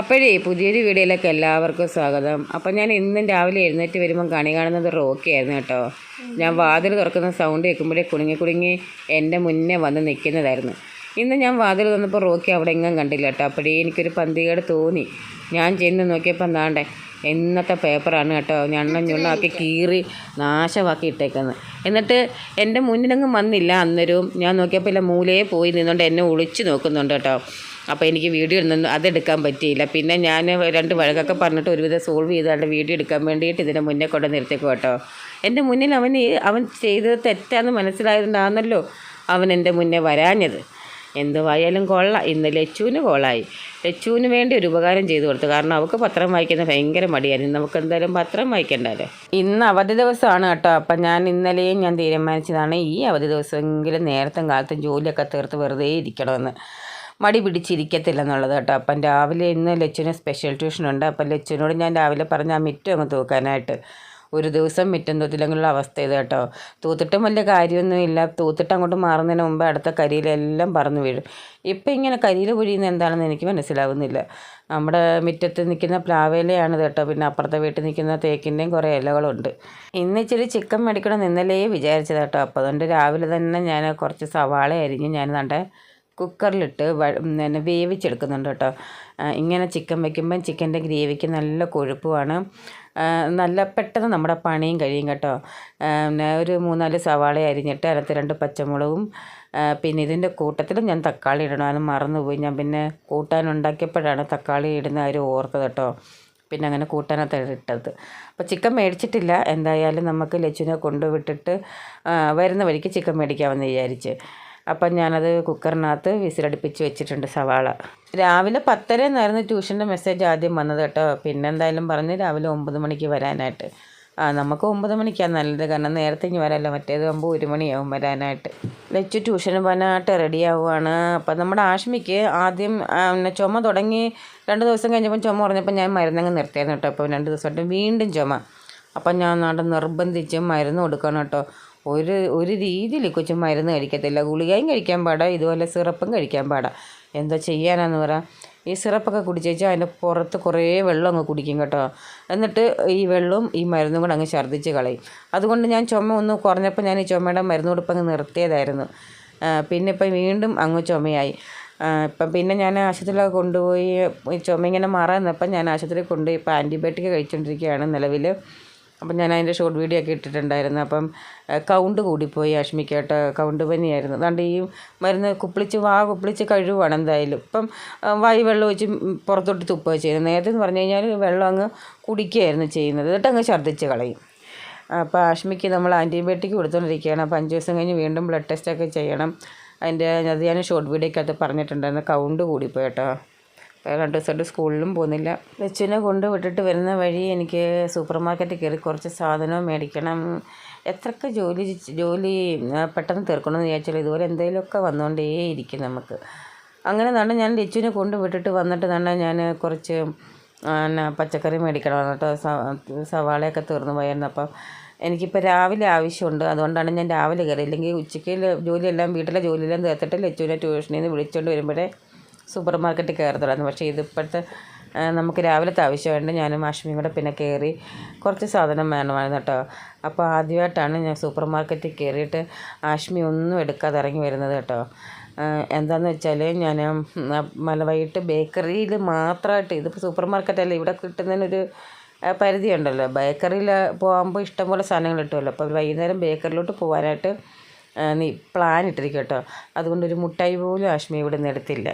അപ്പോഴേ പുതിയൊരു വീഡിയോയിലേക്ക് എല്ലാവർക്കും സ്വാഗതം. അപ്പം ഞാൻ ഇന്നും രാവിലെ എഴുന്നേറ്റ് വരുമ്പം കണി കാണുന്നത് റോക്കിയായിരുന്നു കേട്ടോ. ഞാൻ വാതിൽ തുറക്കുന്ന സൗണ്ട് കേൾക്കുമ്പോഴേ കുടുങ്ങി കുടുങ്ങി എന്റെ മുന്നേ വന്ന് നിൽക്കുന്നതായിരുന്നു. ഇന്ന് ഞാൻ വാതിൽ തന്നപ്പോൾ റോക്കി അവിടെ എങ്ങും കണ്ടില്ല കേട്ടോ. അപ്പോഴേ എനിക്കൊരു പന്തികേട് തോന്നി. ഞാൻ ചെന്ന് നോക്കിയപ്പോൾ എന്താണ്ടേ ഇന്നത്തെ പേപ്പറാണ് കേട്ടോ. ഞണ്ണം ഞുണ്ണാക്കി കീറി നാശമാക്കി ഇട്ടേക്കുന്നത്. എന്നിട്ട് എന്റെ മുന്നിലങ്ങും വന്നില്ല അന്നേരവും. ഞാൻ നോക്കിയപ്പോൾ ഇല്ല മൂലയെ പോയി നിന്നുകൊണ്ട് എന്നെ ഒളിച്ചു നോക്കുന്നുണ്ട് കേട്ടോ. അപ്പോൾ എനിക്ക് വീഡിയോ ഇടുന്ന അതെടുക്കാൻ പറ്റിയില്ല. പിന്നെ ഞാൻ രണ്ട് വഴക്കൊക്കെ പറഞ്ഞിട്ട് ഒരുവിധം സോൾവ് ചെയ്താണ്ട് വീഡിയോ എടുക്കാൻ വേണ്ടിയിട്ട് ഇതിന്റെ മുന്നേ കൊണ്ട് നിർത്തിക്കും കേട്ടോ. എന്റെ മുന്നിൽ അവൻ അവൻ ചെയ്തത് തെറ്റാന്ന് മനസ്സിലായതുകൊണ്ടാണല്ലോ അവൻ എന്റെ മുന്നേ വരാഞ്ഞത്. എന്തുവായാലും കൊള്ളാം. ഇന്ന് ലച്ചുവിന് കോളായി. ലച്ചുവിന് വേണ്ടി ഒരു ഉപകാരം ചെയ്തു കൊടുത്തു. കാരണം അവൾക്ക് പത്രം വായിക്കുന്ന ഭയങ്കര മടിയായിരുന്നു. നമുക്ക് എന്തായാലും പത്രം വായിക്കണ്ടല്ലോ. ഇന്ന് അവധി ദിവസമാണ് കേട്ടോ. അപ്പം ഞാൻ ഇന്നലെയും ഞാൻ തീരുമാനിച്ചതാണ് ഈ അവധി ദിവസമെങ്കിലും നേരത്തെ കാലത്തും ജോലിയൊക്കെ തീർത്ത് വെറുതെ ഇരിക്കണമെന്ന്. മടി പിടിച്ചിരിക്കത്തില്ലെന്നുള്ളത് കേട്ടോ. അപ്പം രാവിലെ ഇന്ന് ലച്ചുവിന് സ്പെഷ്യൽ ട്യൂഷനുണ്ട് അപ്പം ലച്ചുവിനോട് ഞാൻ രാവിലെ പറഞ്ഞ ആ മിറ്റം അങ്ങ് തൂക്കാനായിട്ട്. ഒരു ദിവസം മിറ്റം തൂത്തില്ലെങ്കിലുള്ള അവസ്ഥ ഇത് കേട്ടോ. തൂത്തിട്ടും വലിയ കാര്യമൊന്നുമില്ല തൂത്തിട്ട് അങ്ങോട്ട് മാറുന്നതിന് മുമ്പ് അടുത്ത കരിയിലെല്ലാം പറന്ന് വീഴും. ഇപ്പം ഇങ്ങനെ കരിയിൽ പൊഴിയുന്നത് എന്താണെന്ന് എനിക്ക് മനസ്സിലാവുന്നില്ല. നമ്മുടെ മുറ്റത്ത് നിൽക്കുന്ന പ്ലാവേലയാണ് കേട്ടോ. പിന്നെ അപ്പുറത്തെ വീട്ടിൽ നിൽക്കുന്ന തേക്കിന്റെയും കുറേ ഇലകളുണ്ട്. ഇന്ന് ഇച്ചിരി ചിക്കൻ മേടിക്കണം നിന്നലേ വിചാരിച്ചത് കേട്ടോ. അപ്പോൾ അതുകൊണ്ട് രാവിലെ തന്നെ ഞാൻ കുറച്ച് സവാള അരിഞ്ഞ് ഞാൻ നല്ല കുക്കറിലിട്ട് പിന്നെ വേവിച്ചെടുക്കുന്നുണ്ട് കേട്ടോ. ഇങ്ങനെ ചിക്കൻ വയ്ക്കുമ്പം ചിക്കന്റെ ഗ്രേവിക്ക് നല്ല കൊഴുപ്പുമാണ്. നല്ല പെട്ടെന്ന് നമ്മുടെ പണിയും കഴിയും കേട്ടോ. പിന്നെ ഒരു മൂന്നാൽ സവാള അരിഞ്ഞിട്ട് അതിനകത്ത് രണ്ട് പച്ചമുളകും പിന്നെ ഇതിന്റെ കൂട്ടത്തിൽ ഞാൻ തക്കാളി ഇടണം. അത് മറന്നുപോയി. ഞാൻ പിന്നെ കൂട്ടാൻ ഉണ്ടാക്കിയപ്പോഴാണ് തക്കാളി ഇടുന്ന കാര്യം ഓർത്തത് കേട്ടോ. പിന്നെ അങ്ങനെ കൂട്ടാനകത്ത് ഇട്ടത്. അപ്പോൾ ചിക്കൻ മേടിച്ചിട്ടില്ല. എന്തായാലും നമുക്ക് ലച്ചുവിനെ കൊണ്ടുവിട്ടിട്ട് വരുന്ന വഴിക്ക് ചിക്കൻ മേടിക്കാമെന്ന് വിചാരിച്ച്. അപ്പം ഞാനത് കുക്കറിനകത്ത് വിസിലടുപ്പിച്ച് വെച്ചിട്ടുണ്ട് സവാള. രാവിലെ പത്തര എന്നായിരുന്നു ട്യൂഷന്റെ മെസ്സേജ് ആദ്യം വന്നത് കേട്ടോ. പിന്നെ എന്തായാലും പറഞ്ഞ് രാവിലെ ഒമ്പത് മണിക്ക് വരാനായിട്ട്. ആ നമുക്ക് ഒമ്പത് മണിക്കാണ് നല്ലത്. കാരണം നേരത്തെ ഇനി വരാമല്ലോ മറ്റേത് ആകുമ്പോൾ ഒരു മണിയാവും വരാനായിട്ട്. ലച്ചു ട്യൂഷന് പോകാനായിട്ട് റെഡി ആവുകയാണ് അപ്പം നമ്മുടെ ആഷ്മിക്ക് ആദ്യം പിന്നെ ചുമ തുടങ്ങി രണ്ട് ദിവസം കഴിഞ്ഞപ്പോൾ ചുമ പറഞ്ഞപ്പോൾ ഞാൻ മരുന്നങ്ങ് നിർത്തിയായിരുന്നു കേട്ടോ. അപ്പോൾ രണ്ട് ദിവസമായിട്ട് വീണ്ടും ചുമ. അപ്പം ഞാൻ നാട് നിർബന്ധിച്ച് മരുന്ന് കൊടുക്കണം കേട്ടോ. ഒരു ഒരു രീതിയിൽ കൊച്ചു മരുന്ന് കഴിക്കത്തില്ല. ഗുളികയും കഴിക്കാൻ പാടാ ഇതുപോലെ സിറപ്പും കഴിക്കാൻ പാടാ. എന്താ ചെയ്യാനാന്ന് പറ? ഈ സിറപ്പൊക്കെ കുടിച്ചേച്ചാൽ അതിന്റെ പുറത്ത് കുറേ വെള്ളം അങ്ങ് കുടിക്കും കേട്ടോ. എന്നിട്ട് ഈ വെള്ളവും ഈ മരുന്നും കൂടെ അങ്ങ് ഛർദ്ദിച്ച് കളയും. അതുകൊണ്ട് ഞാൻ ചുമ ഒന്ന് കുറഞ്ഞപ്പോൾ ഞാൻ ഈ ചുമയുടെ മരുന്ന് കൊടുപ്പ് അങ്ങ് നിർത്തിയതായിരുന്നു പിന്നെ ഇപ്പം വീണ്ടും അങ്ങ് ചുമയായി. ഇപ്പം പിന്നെ ഞാൻ ആശുപത്രിയിലൊക്കെ കൊണ്ടുപോയി ചുമ ഇങ്ങനെ മാറാൻ നിന്നപ്പം ഞാൻ ആശുപത്രിയിൽ കൊണ്ടുപോയി ഇപ്പോൾ ആന്റിബയോട്ടിക് കഴിച്ചുകൊണ്ടിരിക്കുകയാണ് നിലവിൽ അപ്പം ഞാൻ അതിന്റെ ഷോർട്ട് വീഡിയോ ഒക്കെ ഇട്ടിട്ടുണ്ടായിരുന്നു. അപ്പം കൗണ്ട് കൂടിപ്പോയി അഷ്മിക്കായിട്ട് കൗണ്ട് പനിയായിരുന്നു. അതുകൊണ്ട് ഈ മരുന്ന് കുപ്പിളിച്ച് വാ കുപ്പിളിച്ച് കഴിവാണ് എന്തായാലും. ഇപ്പം വായി വെള്ളം ഒഴിച്ച് പുറത്തോട്ട് തുപ്പുക ചെയ്യുന്നത്. നേരത്തെ എന്ന് പറഞ്ഞു കഴിഞ്ഞാൽ വെള്ളം അങ്ങ് കുടിക്കുകയായിരുന്നു ചെയ്യുന്നത്. എന്നിട്ട് അങ്ങ് ഛർദ്ദിച്ച് കളയും. അപ്പോൾ ആഷ്മിക്ക് നമ്മൾ ആന്റിബയോട്ടിക് കൊടുത്തുകൊണ്ടിരിക്കുകയാണ് അപ്പോൾ അഞ്ച് ദിവസം കഴിഞ്ഞ് വീണ്ടും ബ്ലഡ് ടെസ്റ്റൊക്കെ ചെയ്യണം. അതിന്റെ അത് ഞാൻ ഷോർട്ട് വീഡിയോക്കകത്ത് പറഞ്ഞിട്ടുണ്ടായിരുന്നു. കൗണ്ട് കൂടിപ്പോയി കേട്ടോ. അപ്പോൾ രണ്ട് ദിവസമായിട്ട് സ്കൂളിലും പോകുന്നില്ല. ലച്ചുവിനെ കൊണ്ട് വിട്ടിട്ട് വരുന്ന വഴി എനിക്ക് സൂപ്പർ മാർക്കറ്റിൽ കയറി കുറച്ച് സാധനം മേടിക്കണം. എത്രയൊക്കെ ജോലി ജോലി പെട്ടെന്ന് തീർക്കണമെന്ന് വിചാരിച്ചാൽ ഇതുപോലെ എന്തെങ്കിലുമൊക്കെ വന്നുകൊണ്ടേ ഇരിക്കും നമുക്ക്. അങ്ങനെ തന്നെ ഞാൻ ലച്ചുവിനെ കൊണ്ട് വിട്ടിട്ട് വന്നിട്ട് തന്നെ ഞാൻ കുറച്ച് പിന്നെ പച്ചക്കറി മേടിക്കണം സ- സവാളയൊക്കെ തീർന്നു പോയായിരുന്നു. അപ്പം എനിക്കിപ്പോൾ രാവിലെ ആവശ്യമുണ്ട്. അതുകൊണ്ടാണ് ഞാൻ രാവിലെ കയറി ഇല്ലെങ്കിൽ ഉച്ചയ്ക്ക് ജോലിയെല്ലാം വീട്ടിലെ ജോലിയെല്ലാം തീർത്തിട്ട് ലച്ചുവിനെ ട്യൂഷനിൽ നിന്ന് വിളിച്ചുകൊണ്ട് വരുമ്പോഴേ സൂപ്പർ മാർക്കറ്റിൽ കയറത്തുള്ളായിരുന്നു. പക്ഷേ ഇതിപ്പോഴത്തെ നമുക്ക് രാവിലത്തെ ആവശ്യമായിട്ട് ഞാനും ആഷ്മിയും കൂടെ പിന്നെ കയറി കുറച്ച് സാധനം വേണമായിരുന്നു കേട്ടോ. അപ്പോൾ ആദ്യമായിട്ടാണ് ഞാൻ സൂപ്പർ മാർക്കറ്റിൽ കയറിയിട്ട് ആഷ്മി ഒന്നും എടുക്കാതെ ഇറങ്ങി വരുന്നത് കേട്ടോ. എന്താന്ന് വെച്ചാൽ ഞാൻ മല വൈകിട്ട് ബേക്കറിയിൽ മാത്രമായിട്ട് ഇതിപ്പോൾ സൂപ്പർ മാർക്കറ്റല്ല ഇവിടെ കിട്ടുന്നതിനൊരു പരിധിയുണ്ടല്ലോ. ബേക്കറിയിൽ പോകുമ്പോൾ ഇഷ്ടംപോലെ സാധനങ്ങൾ കിട്ടുമല്ലോ. അപ്പോൾ വൈകുന്നേരം ബേക്കറിലോട്ട് പോകാനായിട്ട് നീ പ്ലാൻ ഇട്ടിരിക്കും കേട്ടോ. അതുകൊണ്ട് ഒരു മുട്ടായി പോലും ആഷ്മി ഇവിടെ നിന്ന് എടുത്തില്ല.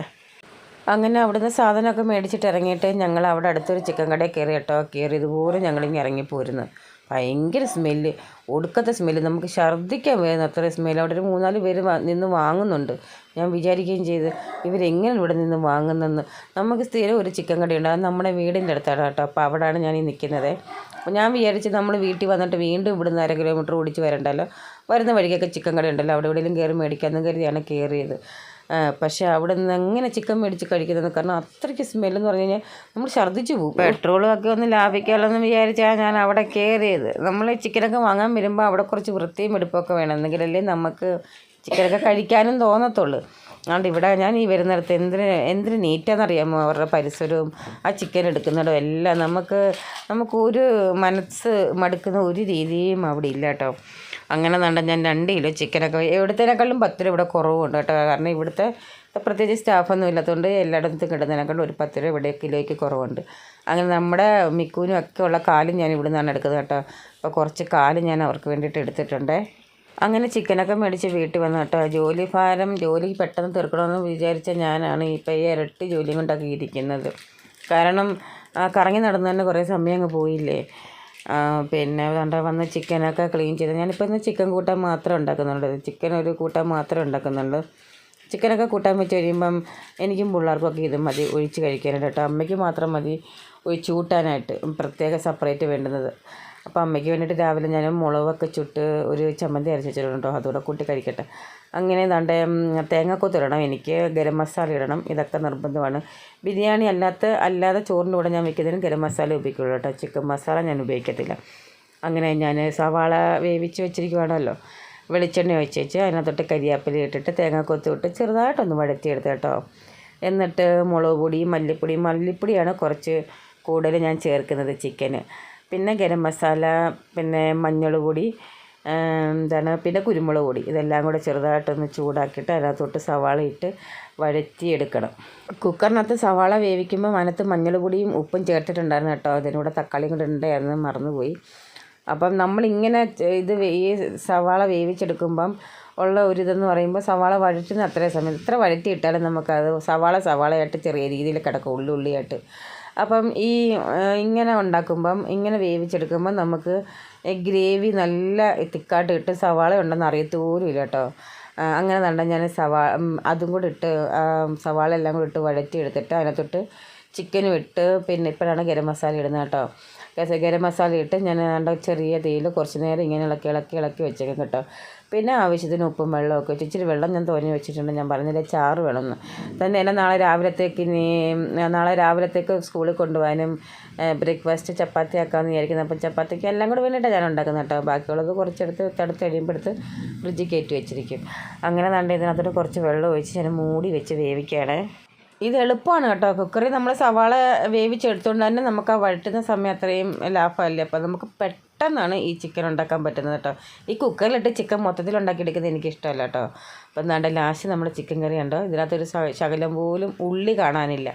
അങ്ങനെ അവിടുന്ന് സാധനമൊക്കെ മേടിച്ചിട്ട് ഇറങ്ങിയിട്ട് ഞങ്ങൾ അവിടെ അടുത്തൊരു ചിക്കൻ കടയിൽ കയറി കേട്ടോ. കയറി ഇതുപോലെ ഞങ്ങളിങ്ങനെ ഇറങ്ങിപ്പോരുന്നു ഭയങ്കര സ്മെല്ല് ഒടുക്കത്തെ സ്മെല്ല്. നമുക്ക് ഛർദ്ദിക്കാൻ വരുന്ന അത്ര സ്മെല്ല്. അവിടെ ഒരു മൂന്നാൽ പേര് നിന്ന് വാങ്ങുന്നുണ്ട്. ഞാൻ വിചാരിക്കുകയും ചെയ്ത് ഇവരെങ്ങനെ ഇവിടെ നിന്ന് വാങ്ങുന്നെന്ന് നമുക്ക് സ്ഥിരം ഒരു ചിക്കൻ കടയുണ്ട്. അത് നമ്മുടെ വീടിന്റെ അടുത്താണ് കേട്ടോ. അപ്പോൾ അവിടെയാണ് ഞാൻ ഈ നിൽക്കുന്നത്. അപ്പോൾ ഞാൻ വിചാരിച്ച് നമ്മൾ വീട്ടിൽ വന്നിട്ട് വീണ്ടും ഇവിടുന്ന് അര കിലോമീറ്റർ ഓടിച്ച് വരണ്ടല്ലോ. വരുന്ന വഴിക്കൊക്കെ ചിക്കൻ കടയുണ്ടല്ലോ. അവിടെ എവിടെയെങ്കിലും കയറി മേടിക്കാമെന്ന് കരുതിയാണ് കയറിയത്. പക്ഷേ അവിടെ നിന്ന് എങ്ങനെ ചിക്കൻ മേടിച്ച് കഴിക്കുന്നത് കാരണം അത്രയ്ക്ക് സ്മെല്ലെന്ന് പറഞ്ഞു കഴിഞ്ഞാൽ നമ്മൾ ഛർദ്ദിച്ച് പോകും. പെട്രോളൊക്കെ ഒന്ന് ലാഭിക്കാമല്ലോ എന്ന് വിചാരിച്ചാണ് ഞാൻ അവിടെ കയറിയത്. നമ്മൾ ചിക്കനൊക്കെ വാങ്ങാൻ വരുമ്പോൾ അവിടെ കുറച്ച് വൃത്തിയും എടുപ്പൊക്കെ വേണം. എന്നെങ്കിലല്ലേ നമുക്ക് ചിക്കനൊക്കെ കഴിക്കാനും തോന്നത്തുള്ളൂ. അതുകൊണ്ട് ഇവിടെ ഞാൻ ഈ വരുന്നിടത്ത് എന്തിന് എന്തിന് നീറ്റാന്നറിയാമോ? അവരുടെ പരിസരവും ആ ചിക്കൻ എടുക്കുന്നിടവും എല്ലാം നമുക്ക് നമുക്ക് ഒരു മനസ്സ് മടുക്കുന്ന ഒരു രീതിയും അവിടെ ഇല്ല കേട്ടോ. അങ്ങനെ നല്ല ഞാൻ രണ്ട് കിലോ ചിക്കനൊക്കെ എവിടത്തേനേക്കാളും പത്ത് രൂപ ഇവിടെ കുറവുണ്ട് കേട്ടോ. കാരണം ഇവിടുത്തെ പ്രത്യേകിച്ച് സ്റ്റാഫൊന്നും ഇല്ലാത്തതുകൊണ്ട് എല്ലായിടത്തും കിട്ടുന്നതിനേക്കാളും ഒരു പത്ത് രൂപ ഇവിടെ കിലോയ്ക്ക് കുറവുണ്ട്. അങ്ങനെ നമ്മുടെ മിക്കൂനും ഒക്കെ ഉള്ള കാലും ഞാൻ ഇവിടെ നിന്നാണ് എടുക്കുന്നത് കേട്ടോ. അപ്പോൾ കുറച്ച് കാൽ ഞാൻ അവർക്ക് വേണ്ടിയിട്ട് എടുത്തിട്ടുണ്ടേ. അങ്ങനെ ചിക്കനൊക്കെ മേടിച്ച് വീട്ടിൽ വന്നു കേട്ടോ. ജോലി ഭാരം ജോലി പെട്ടെന്ന് തീർക്കണമെന്ന് വിചാരിച്ച ഞാനാണ് ഇപ്പോൾ ഈ ഇരട്ടി ജോലിയും കൊണ്ടൊക്കെ ഇരിക്കുന്നത്. കാരണം കറങ്ങി നടന്നു തന്നെ കുറേ സമയം അങ്ങ് പോയില്ലേ? പിന്നെ കണ്ട വന്ന് ചിക്കനൊക്കെ ക്ലീൻ ചെയ്ത് ഞാനിപ്പോൾ ഇന്ന് ചിക്കൻ കൂട്ടാൻ മാത്രം ഉണ്ടാക്കുന്നുണ്ട്. ചിക്കൻ ഒരു കൂട്ടാൻ മാത്രം ഉണ്ടാക്കുന്നുണ്ട്. ചിക്കനൊക്കെ കൂട്ടാൻ വെച്ച് കഴിയുമ്പം എനിക്കും പിള്ളേർക്കൊക്കെ ഇത് മതി ഒഴിച്ച് കഴിക്കാനായിട്ട്. കേട്ടോ അമ്മയ്ക്ക് മാത്രം മതി ഒഴിച്ച് കൂട്ടാനായിട്ട് പ്രത്യേക സെപ്പറേറ്റ് വേണ്ടുന്നത്. അപ്പോൾ അമ്മയ്ക്ക് വേണ്ടിയിട്ട് രാവിലെ ഞാൻ മുളകൊക്കെ ചുട്ട് ഒരു ചമ്മന്തി അരച്ച് വെച്ചിട്ടുണ്ട്? അതുകൂടെ കൂട്ടി കഴിക്കട്ടെ. അങ്ങനെ ഏതാണ്ട് തേങ്ങാക്കൊത്ത് ഇടണം. എനിക്ക് ഗരം മസാല ഇടണം. ഇതൊക്കെ നിർബന്ധമാണ്. ബിരിയാണി അല്ലാത്ത അല്ലാതെ ചോറിന്റെ കൂടെ ഞാൻ വെക്കുന്നതിന് ഗരം മസാല ഉപയോഗിക്കുള്ളൂ കേട്ടോ. ചിക്കൻ മസാല ഞാൻ ഉപയോഗിക്കത്തില്ല. അങ്ങനെ ഞാൻ സവാള വേവിച്ച് വെച്ചിരിക്കുവാണല്ലോ. വെളിച്ചെണ്ണ ഒഴിച്ച് വെച്ച് അതിനകത്തോട്ട് കരിയാപ്പില ഇട്ടിട്ട് തേങ്ങാക്കൊത്ത് ഇട്ട് ചെറുതായിട്ടൊന്ന് വഴറ്റിയെടുത്ത് കേട്ടോ. എന്നിട്ട് മുളക് പൊടി മല്ലിപ്പൊടി. മല്ലിപ്പൊടിയാണ് കുറച്ച് കൂടുതൽ ഞാൻ ചേർക്കുന്നത് ചിക്കന്. പിന്നെ ഗരം മസാല പിന്നെ മഞ്ഞൾ പൊടി എന്താണ് പിന്നെ കുരുമുളക് പൊടി. ഇതെല്ലാം കൂടെ ചെറുതായിട്ടൊന്ന് ചൂടാക്കിയിട്ട് അതിനകത്തോട്ട് സവാള ഇട്ട് വഴറ്റിയെടുക്കണം. കുക്കറിനകത്ത് സവാള വേവിക്കുമ്പോൾ അതിനകത്ത് മഞ്ഞൾ പൊടിയും ഉപ്പും ചേർത്തിട്ടുണ്ടായിരുന്നു കേട്ടോ. അതിനൂടെ തക്കാളിയും കൂടെ ഉണ്ടായിരുന്നു മറന്നുപോയി. അപ്പം നമ്മളിങ്ങനെ ഇത് ഈ സവാള വേവിച്ചെടുക്കുമ്പം ഉള്ള ഒരു ഇതെന്ന് പറയുമ്പോൾ സവാള വഴറ്റുന്ന അത്രയും സമയം. എത്ര വഴറ്റി ഇട്ടാലും നമുക്കത് സവാള സവാളയായിട്ട് ചെറിയ രീതിയിൽ കിടക്കും ഉള്ളി ഉള്ളിയായിട്ട്. അപ്പം ഈ ഇങ്ങനെ ഉണ്ടാക്കുമ്പം ഇങ്ങനെ വേവിച്ചെടുക്കുമ്പം നമുക്ക് ഗ്രേവി നല്ല തിക്കായിട്ട് ഇട്ട് സവാള ഉണ്ടെന്ന് അറിയത്തോലും ഇല്ല കേട്ടോ അങ്ങനെ തന്നെ ഞാൻ സവാ അതും കൂടി ഇട്ട് സവാള എല്ലാം കൂടി ഇട്ട് വഴറ്റി എടുത്തിട്ട് അതിനകത്തോട്ട് ചിക്കനും ഇട്ട് പിന്നെ ഇപ്പോഴാണ് ഗരം മസാല ഇടുന്നത് കേട്ടോ. ഗരം മസാല ഇട്ട് ഞാൻ ഏതാണ്ട് ചെറിയ തീയിൽ കുറച്ച് നേരം ഇങ്ങനെ ഇളക്കി ഇളക്കി ഇളക്കി വെച്ചേക്കും കേട്ടോ. പിന്നെ ആവശ്യത്തിന് ഉപ്പും വെള്ളമൊക്കെ വെച്ച് ഇച്ചിരി വെള്ളം ഞാൻ തോന്നി വെച്ചിട്ടുണ്ട്. ഞാൻ പറഞ്ഞില്ല ചാറ് വേണമെന്ന്. എന്നെ നാളെ രാവിലത്തേക്ക് ഇനി നാളെ രാവിലത്തേക്ക് സ്കൂളിൽ കൊണ്ടുപോകാനും ബ്രേക്ക്ഫാസ്റ്റ് ചപ്പാത്തി ആക്കാമെന്ന് വിചാരിക്കുന്നത് അപ്പം ചപ്പാത്തിക്ക് എല്ലാം കൂടെ വേണ്ടിയിട്ടാണ് ഞാൻ ഉണ്ടാക്കുന്നത് കേട്ടോ. ബാക്കിയുള്ളത് കുറച്ചെടുത്ത് തടുത്ത് കഴിയുമ്പോൾ എടുത്ത് ഫ്രിഡ്ജിൽ കയറ്റി വെച്ചിരിക്കും. അങ്ങനെ നല്ല ഇതിനകത്തോട്ട് കുറച്ച് വെള്ളം ഒഴിച്ച് ഞാൻ മൂടി വെച്ച് വേവിക്കുകയാണ്. ഇത് എളുപ്പമാണ് കേട്ടോ. കുക്കറിൽ നമ്മൾ സവാള വേവിച്ചെടുത്തുകൊണ്ട് തന്നെ നമുക്ക് ആ വഴറ്റുന്ന സമയം അത്രയും ലാഭമല്ലേ? അപ്പോൾ നമുക്ക് പെട്ടെന്നാണ് ഈ ചിക്കൻ ഉണ്ടാക്കാൻ പറ്റുന്നത് കേട്ടോ. ഈ കുക്കറിലിട്ട് ചിക്കൻ മൊത്തത്തിൽ ഉണ്ടാക്കിയെടുക്കുന്നത് എനിക്കിഷ്ടമല്ല കേട്ടോ. അപ്പോൾ എന്താണ്ട് ലാസ്റ്റ് നമ്മൾ ചിക്കൻ കറി ഉണ്ടോ ഇതിനകത്തൊരു ശകലം പോലും ഉള്ളി കാണാനില്ല.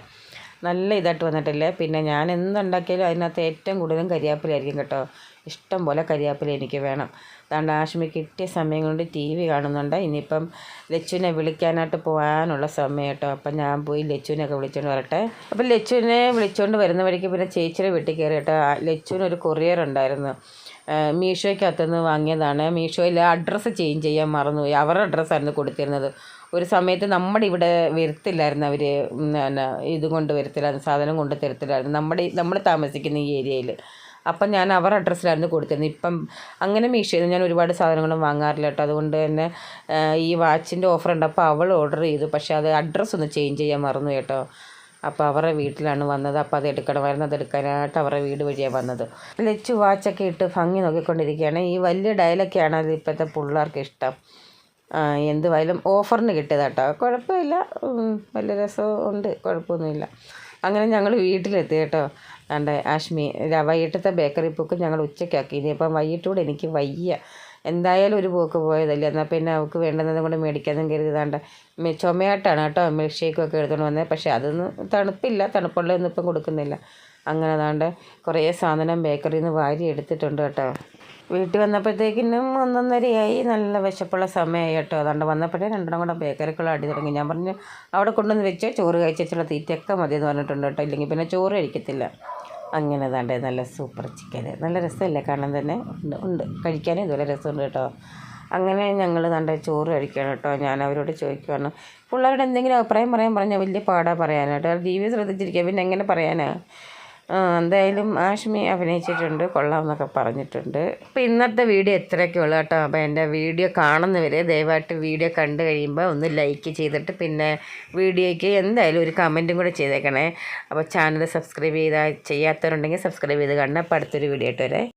നല്ല ഇതായിട്ട് വന്നിട്ടില്ലേ? പിന്നെ ഞാൻ എന്തുണ്ടാക്കിയാലും അതിനകത്ത് ഏറ്റവും കൂടുതലും കരിയാപ്പിലായിരിക്കും കേട്ടോ. ഇഷ്ടം പോലെ കരിയാപ്പില എനിക്ക് വേണം. അതുകൊണ്ട് ആഷ്മി കിട്ടിയ സമയം കൊണ്ട് ടി വി കാണുന്നുണ്ട്. ഇനിയിപ്പം ലച്ചുവിനെ വിളിക്കാനായിട്ട് പോകാനുള്ള സമയം കേട്ടോ. അപ്പം ഞാൻ പോയി ലച്ചുവിനെയൊക്കെ വിളിച്ചുകൊണ്ട് വരട്ടെ. അപ്പം ലച്ചുവിനെ വിളിച്ചുകൊണ്ട് വരുന്ന വഴിക്ക് പിന്നെ ചേച്ചിയുടെ വീട്ടിൽ കയറി കേട്ടോ. ലച്ചുവിന് ഒരു കൊറിയർ ഉണ്ടായിരുന്നു. മീഷോയ്ക്കകത്തുനിന്ന് വാങ്ങിയതാണ്. മീഷോയിൽ അഡ്രസ്സ് ചേഞ്ച് ചെയ്യാൻ മറന്നുപോയി. അവരുടെ അഡ്രസ്സായിരുന്നു കൊടുത്തിരുന്നത്. ഒരു സമയത്ത് നമ്മുടെ ഇവിടെ വരുത്തില്ലായിരുന്നു അവർ പിന്നെ ഇത് കൊണ്ട് വരത്തില്ലായിരുന്നു സാധനം കൊണ്ട് തരത്തില്ലായിരുന്നു. നമ്മുടെ നമ്മൾ താമസിക്കുന്ന ഈ ഏരിയയിൽ അപ്പം ഞാൻ അവർ അഡ്രസ്സിലായിരുന്നു കൊടുത്തിരുന്നത്. ഇപ്പം അങ്ങനെ മീഷോയിൽ ഞാൻ ഒരുപാട് സാധനങ്ങളും വാങ്ങാറില്ല കേട്ടോ. അതുകൊണ്ട് തന്നെ ഈ വാച്ചിന്റെ ഓഫർ ഉണ്ട്. അപ്പോൾ അവൾ ഓർഡർ ചെയ്തു. പക്ഷേ അത് അഡ്രസ്സ് ഒന്ന് ചേഞ്ച് ചെയ്യാൻ മറന്നു കേട്ടോ. അപ്പോൾ അവരുടെ വീട്ടിലാണ് വന്നത്. അപ്പോൾ അത് എടുക്കണമായിരുന്നു അത് എടുക്കാനായിട്ട് അവരുടെ വീട് വഴിയാണ് വന്നത്. ലച്ചു വാച്ചൊക്കെ ഇട്ട് ഭംഗി നോക്കിക്കൊണ്ടിരിക്കുകയാണ്. ഈ വലിയ ഡയലൊക്കെയാണ് അത് ഇപ്പോഴത്തെ പിള്ളേർക്ക് ഇഷ്ടം. എന്തുവായാലും ഓഫറിന് കിട്ടിയതാട്ടോ. കുഴപ്പമില്ല. ഉം, വലിയ രസം ഉണ്ട്. കുഴപ്പമൊന്നുമില്ല. അങ്ങനെ ഞങ്ങൾ വീട്ടിലെത്തി കേട്ടോ. കണ്ടേ ആഷ്മി വൈകിട്ടത്തെ ബേക്കറി പൂക്ക് ഞങ്ങൾ ഉച്ചയ്ക്കാക്കി. ഇനിയിപ്പം വൈകിട്ടൂടെ എനിക്ക് വയ്യ. എന്തായാലും ഒരു പോക്ക് പോയതല്ലേ. എന്നാൽ പിന്നെ അവൾക്ക് വേണ്ടുന്നത് കൊണ്ട് മേടിക്കാനും കരുതാണ്ട് ചുമയായിട്ടാണ് കേട്ടോ. മിൽക്ക് ഷേക്കൊക്കെ എടുത്തുകൊണ്ട് വന്നത് പക്ഷേ അതൊന്നും തണുപ്പില്ല. തണുപ്പുള്ളതൊന്നും ഇപ്പം കൊടുക്കുന്നില്ല. അങ്ങനെ അതാണ്ട് കുറേ സാധനം ബേക്കറിയിൽ നിന്ന് വാരി എടുത്തിട്ടുണ്ട് കേട്ടോ. വീട്ടിൽ വന്നപ്പോഴത്തേക്കിനും ഒന്നൊന്നരയായി. നല്ല വിശപ്പുള്ള സമയമായി കേട്ടോ. അതുകൊണ്ട് വന്നപ്പോഴേ രണ്ടെണ്ണം കൂടെ ബേക്കറിക്കുള്ള അടി തുടങ്ങി. ഞാൻ പറഞ്ഞു അവിടെ കൊണ്ടുവന്ന് വെച്ച്. ചോറ് കഴിച്ചുള്ള തീറ്റയൊക്കെ മതി എന്ന് പറഞ്ഞിട്ടുണ്ട് കേട്ടോ. ഇല്ലെങ്കിൽ പിന്നെ ചോറ് കഴിക്കത്തില്ല. അങ്ങനെ താണ്ടേ നല്ല സൂപ്പർ ചിക്കൻ. നല്ല രസമല്ലേ കാണാൻ തന്നെ? ഉണ്ട് ഉണ്ട്. കഴിക്കാനും ഇതുപോലെ രസമുണ്ട് കേട്ടോ. അങ്ങനെ ഞങ്ങൾ തണ്ടേ ചോറ് കഴിക്കണം കേട്ടോ. ഞാൻ അവരോട് ചോദിക്കുവാണ് പിള്ളേരുടെ എന്തെങ്കിലും അഭിപ്രായം പറയാൻ പറഞ്ഞാൽ വലിയ പാടാ പറയാനായിട്ട്. ടി വി ശ്രദ്ധിച്ചിരിക്കുക പിന്നെ എങ്ങനെ പറയാനാ? ആ, എന്തായാലും ആഷ്മി അഭിനയിച്ചിട്ടുണ്ട് കൊള്ളാം എന്നൊക്കെ പറഞ്ഞിട്ടുണ്ട്. അപ്പോൾ ഇന്നത്തെ വീഡിയോ ഇത്രയൊക്കെ ഉള്ളു കേട്ടോ. അപ്പോൾ എന്റെ വീഡിയോ കാണുന്നവർ ദയവായിട്ട് വീഡിയോ കണ്ടു കഴിയുമ്പോൾ ഒന്ന് ലൈക്ക് ചെയ്തിട്ട് പിന്നെ വീഡിയോയ്ക്ക് എന്തായാലും ഒരു കമന്റും കൂടെ ചെയ്തേക്കണേ. അപ്പോൾ ചാനൽ സബ്സ്ക്രൈബ് ചെയ്താൽ ചെയ്യാത്തവരുണ്ടെങ്കിൽ സബ്സ്ക്രൈബ് ചെയ്ത് കാണണം. അപ്പോൾ അടുത്തൊരു വീഡിയോ ആയിട്ട് വരെ.